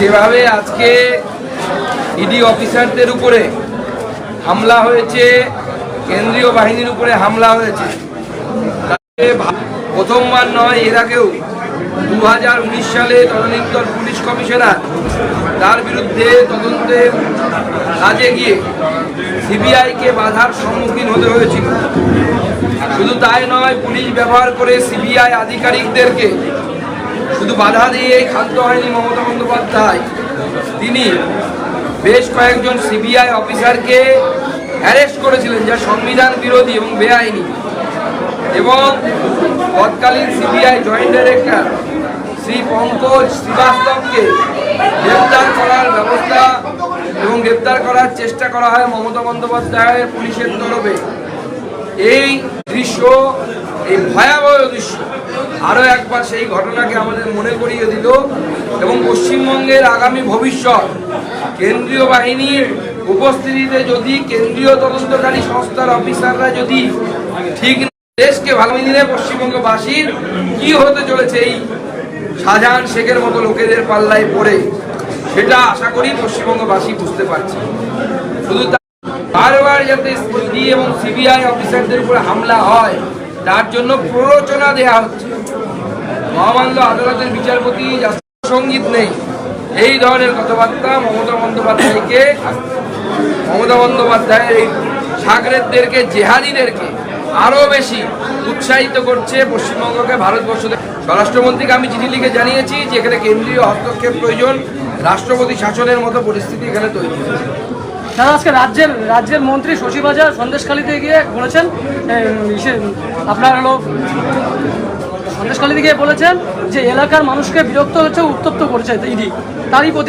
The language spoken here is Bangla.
যেভাবে আজকে ইডি অফিসারদের উপরে হামলা হয়েছে, কেন্দ্রীয় বাহিনীর উপরে হামলা হয়েছে প্রথমবার নয়, এর আগেও দু হাজার উনিশ সালে তদনীন্তর পুলিশ কমিশনার তার বিরুদ্ধে তদন্তের কাজে গিয়ে সিবিআইকে বাধার সম্মুখীন হতে হয়েছিল। শুধু তাই নয়, পুলিশ ব্যবহার করে সিবিআই আধিকারিকদেরকে শুধু বাধা দিয়ে ক্ষান্ত হয়নি মমতা বন্দ্যোপাধ্যায়। তিনি বেশ কয়েকজন সিবিআই অফিসারকে অ্যারেস্ট করেছিলেন, যা সংবিধান বিরোধী এবং বেআইনি। এবং তৎকালীন CBI joint director Shri Pankaj শ্রীবাস্তবকে গ্রেপ্তার করার ব্যবস্থা এবং গ্রেপ্তার করার চেষ্টা করা হয় মমতা বন্দ্যোপাধ্যায়ের পুলিশের তরফে। এই দৃশ্য, এই ভয়াবহ আরও একবার সেই ঘটনাকে আমাদের মনে করিয়ে দিল এবং পশ্চিমবঙ্গের আগামী ভবিষ্যৎ, কেন্দ্রীয় বাহিনীর উপস্থিতিতে যদি কেন্দ্রীয় তদন্তকারী সংস্থার অফিসাররা যদি ঠিক দেশকে ভালো দিনে পশ্চিমবঙ্গবাসীর কি হতে চলেছে এই শাহজাহান শেখের মতো লোকেদের পাল্লায় পড়ে, সেটা আশা করি পশ্চিমবঙ্গবাসী বুঝতে পারছে। শুধু বারবার যাতে ইডি এবং সিবিআই অফিসারদের উপরে হামলা হয়, তার জন্য প্ররোচনা দেয়া হচ্ছে। মহামান্য আদালতের বিচারপতি সংগীত নেই এই ধরনের কথাবার্তা মমতা বন্দ্যোপাধ্যায়কে, মমতা বন্দ্যোপাধ্যায়ের এই সাগরেদদেরকে, জেহাদিদেরকে আরও বেশি উৎসাহিত করছে পশ্চিমবঙ্গকে ভারতবর্ষ। স্বরাষ্ট্রমন্ত্রীকে আমি চিঠি লিখে জানিয়েছি যে এখানে কেন্দ্রীয় হস্তক্ষেপ প্রয়োজন, রাষ্ট্রপতি শাসনের মতো পরিস্থিতি এখানে তৈরি হয়েছে দাদা, আজকে রাজ্যের রাজ্যের মন্ত্রী শশীবাজার সন্দেশখালীতে গিয়ে বলেছেন আপনার হলো সন্দেশখালীতে দিকে বলেছেন যে এলাকার মানুষকে বিরক্ত হচ্ছে উত্তপ্ত করেছে ইডি। তারই প্রতি